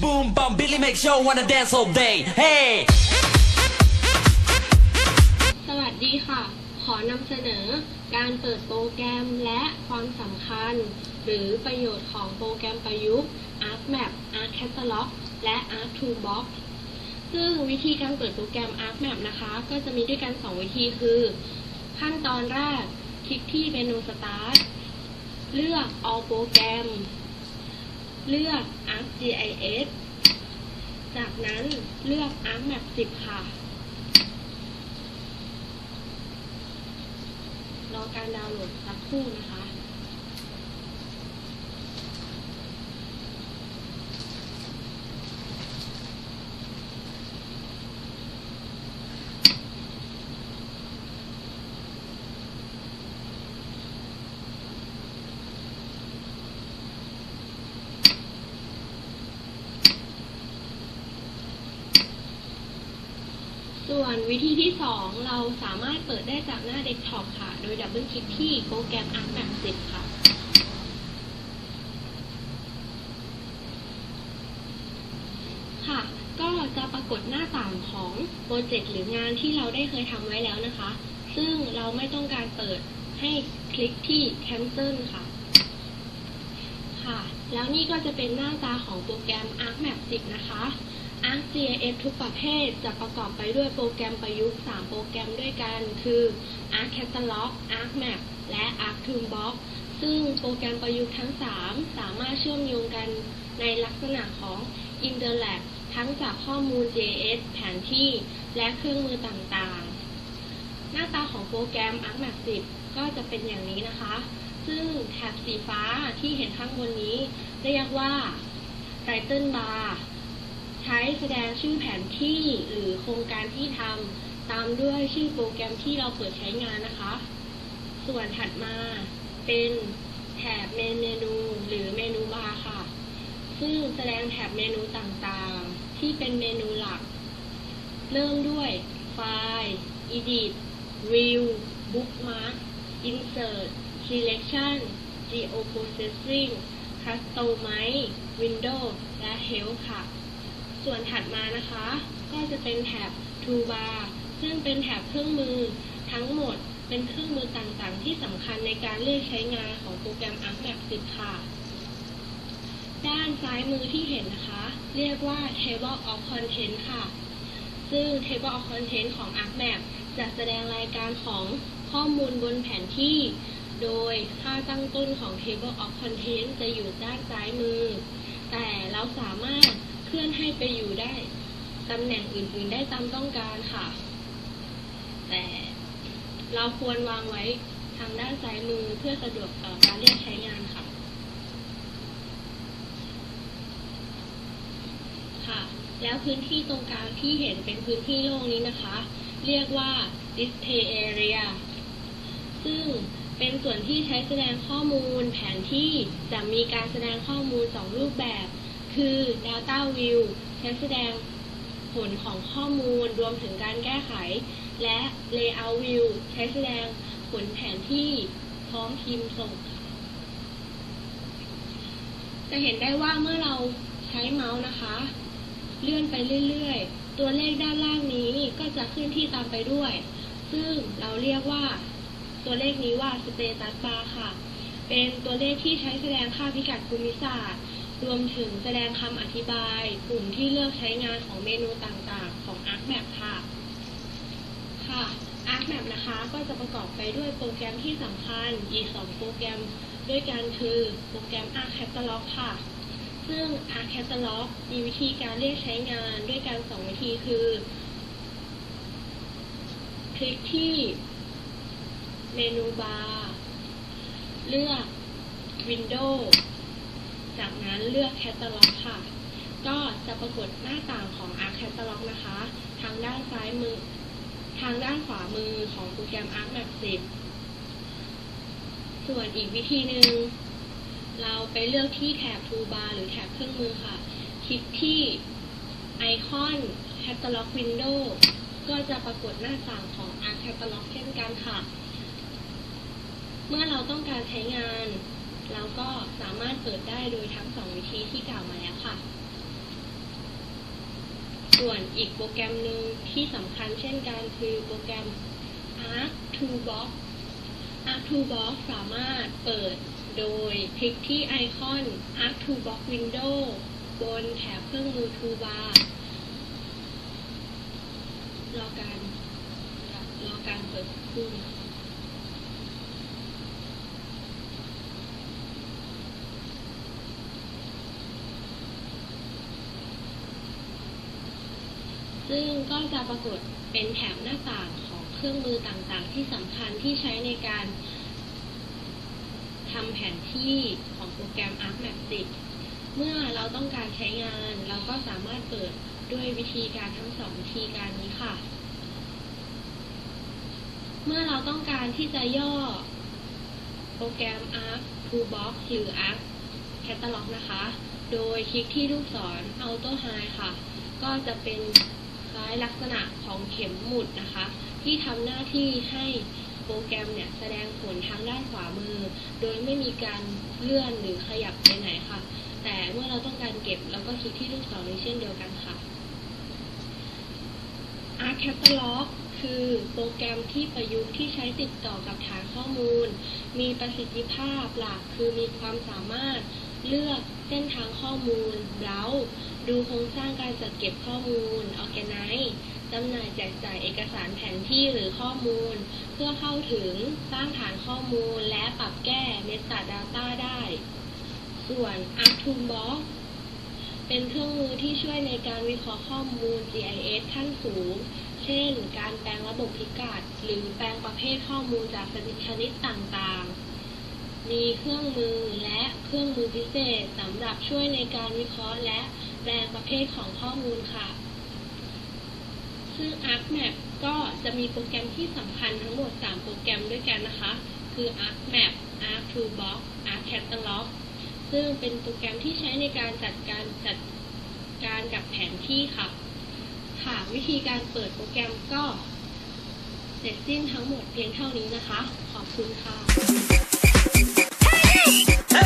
Boom, bum, Billy make show wanna dance all day. Hey! สวัสดีค่ะ ขอนำเสนอการเปิดโปรแกรมและความสำคัญ หรือประโยชน์ของโปรแกรมประยุกต์ ArcMap ArcCatalog และ ArcToolbox ซึ่งวิธีการเปิดโปรแกรม ArcMap นะคะ ก็จะมีด้วยกัน 2 วิธีคือ ขั้นตอนแรกคลิกที่เมนู Start เลือก All โปรแกรม เลือก ArcGIS จากนั้นเลือก ArcMap 10 ค่ะ รอการดาวน์โหลดสักครู่นะคะ ส่วนวิธีที่ 2 เราสามารถเปิดได้จากหน้าเดสก์ท็อปค่ะ โดยดับเบิลคลิกที่โปรแกรม ArcMap 10ค่ะ ค่ะ ก็จะปรากฏหน้าต่างของโปรเจกต์หรืองานที่เราได้เคยทำไว้แล้วนะคะ ซึ่งเราไม่ต้องการเปิดให้คลิกที่ cancel ค่ะ ค่ะ แล้วนี่ก็จะเป็นหน้าตาของโปรแกรม ArcMap 10 นะคะ ArcGIS ทุกประเภทจะประกอบไปด้วยโปรแกรมประยุกต์ 3 โปรแกรมด้วยกัน คือ ArcCatalog ArcMap และ ArcToolbox ซึ่งโปรแกรมประยุกต์ทั้ง 3 สามารถเชื่อมโยงกันในลักษณะของ Interlab ทั้งจากข้อมูล GIS แผนที่ และเครื่องมือต่างๆ หน้าตาของโปรแกรม ArcMap 10 ก็จะเป็นอย่างนี้นะคะ ซึ่งแถบสีฟ้าที่เห็นข้างบนนี้ เรียกว่า Title Bar ใช้แสดงชื่อแผนที่หรือโครงการที่ทำตามด้วยชื่อโปรแกรมที่เราเปิดใช้งานนะคะ ส่วนถัดมาเป็นแถบเมนูหรือเมนูบาร์ค่ะ ซึ่งแสดงแถบเมนูต่างๆ ที่เป็นเมนูหลัก เริ่มด้วยไฟล์ Edit View Bookmark Insert Selection Geoprocessing Customize Windows และ Help ค่ะ ส่วนถัดมานะคะ ก็จะเป็นแถบ Toolbar ซึ่งเป็นแถบเครื่องมือทั้งหมดเป็นเครื่องมือต่างๆ ที่สำคัญในการเลือกใช้งานของโปรแกรม ArcMap 10 ค่ะ ด้านซ้ายมือที่เห็นนะคะ เรียกว่า Table of Content ค่ะ ซึ่ง Table of Content ของ ArcMap จะแสดงรายการของข้อมูลบนแผนที่ โดยค่าตั้งต้นของ Table of Content จะอยู่ด้านซ้ายมือ แต่เราสามารถ เพื่อนให้ไปอยู่ได้ตำแหน่งอื่นๆได้ตามต้องการค่ะ แต่เราควรวางไว้ทางด้านซ้ายมือเพื่อสะดวกต่อการเรียกใช้งานค่ะ ค่ะ แล้วพื้นที่ตรงกลางที่เห็นเป็นพื้นที่โล่งนี้นะคะ เรียกว่า display area ซึ่งเป็นส่วนที่ใช้แสดงข้อมูลแผนที่จะมีการแสดงข้อมูล 2 รูปแบบ คือ data view ใช้แสดงผลของข้อมูลรวมถึงการแก้ไข และ layout view ใช้แสดงผลแผนที่พร้อมพิมพ์ส่ง จะเห็นได้ว่าเมื่อเราใช้เมาส์นะคะ เลื่อนไปเรื่อยๆ ตัวเลขด้านล่างนี้ก็จะเคลื่อนที่ตามไปด้วย ซึ่งเราเรียกว่าตัวเลขนี้ว่า status bar ค่ะ เป็นตัวเลขที่ใช้แสดงค่าพิกัดภูมิศาสตร์ รวมถึงแสดงคำอธิบายกลุ่มที่เลือกใช้งานของเมนูต่างๆ ของ ArcMap ค่ะ ค่ะ ArcMap นะคะก็จะประกอบไปด้วยโปรแกรมที่สำคัญอีก2โปรแกรมด้วยกันคือโปรแกรม ArcCatalog ค่ะ ซึ่ง ArcCatalog มีวิธีการเรียกใช้งานด้วยกัน2วิธีคือ คลิกที่เมนูบาร์เลือก Windows จากนั้นเลือก Catalog ค่ะ ก็จะปรากฏหน้าต่างของ Arc Catalog นะคะ ทางด้านซ้ายมือ ทางด้านขวามือของโปรแกรม ArcMap 10 ส่วนอีกวิธีหนึ่งเราไปเลือกที่แถบ Toolbar หรือแถบเครื่องมือค่ะ คลิกที่ไอคอน Catalog Window ก็จะปรากฏหน้าต่างของ Arc Catalog เช่นกันค่ะ เมื่อเราต้องการใช้งาน เราก็สามารถเปิดได้โดยทั้งสองวิธีที่กล่าวมาแล้วค่ะ ส่วนอีกโปรแกรมหนึ่งที่สำคัญเช่นกันคือโปรแกรม Arc Toolbox Arc Toolbox สามารถเปิดโดยคลิกที่ไอคอน Arc Toolbox Window บนแถบเครื่องมือ Toolbar รอการรอการเปิดสักครู่นะคะ ซึ่งก็จะปรากฏเป็นแถบหน้าต่างของเครื่องมือต่างๆ ที่สำคัญที่ใช้ในการทำแผนที่ของโปรแกรม ArcMap 10 เมื่อเราต้องการใช้งาน เราก็สามารถเปิดด้วยวิธีการทั้งสองวิธีการนี้ค่ะ เมื่อเราต้องการที่จะย่อโปรแกรม Arc Toolbox หรือ Arc Catalog นะคะ โดยคลิกที่ลูกศร Auto High ค่ะ ก็จะเป็น ล้ายลักษณะของเข็มหมุดนะคะ ที่ทำหน้าที่ให้โปรแกรมเนี่ยแสดงผลทางด้านขวามือ โดยไม่มีการเลื่อนหรือขยับไปไหนค่ะ แต่เมื่อเราต้องการเก็บเราก็คลิกที่ลูกศรนี้เช่นเดียวกันค่ะ Arc Catalog คือโปรแกรมที่ประยุกต์ที่ใช้ติดต่อกับฐานข้อมูล มีประสิทธิภาพหลักคือมีความสามารถ เลือกเส้นทางข้อมูลเบราว์ดูโครงสร้างการจัดเก็บข้อมูล Organize จำหน่ายแจกจ่ายเอกสารแผนที่หรือข้อมูล เพื่อเข้าถึงสร้างฐานข้อมูลและปรับแก้ Metadata ได้ ส่วน Arctoolbox เป็นเครื่องมือที่ช่วยในการวิเคราะห์ข้อมูล GIS ขั้นสูง เช่น การแปลงระบบพิกัด หรือแปลงประเภทข้อมูลจากชนิดต่างๆ มีเครื่องมือและเครื่องมือพิเศษสำหรับช่วยในการวิเคราะห์และแปลงประเภทของข้อมูลค่ะ ซึ่ง ArcMap ก็จะมีโปรแกรมที่สำคัญทั้งหมด 3 โปรแกรมด้วยกันนะคะ คือ ArcMap ArcToolbox ArcCatalog ซึ่งเป็นโปรแกรมที่ใช้ในการจัดการจัดการกับแผนที่ค่ะ ค่ะ วิธีการเปิดโปรแกรมก็เสร็จสิ้นทั้งหมดเพียงเท่านี้นะคะ ขอบคุณค่ะ Hey!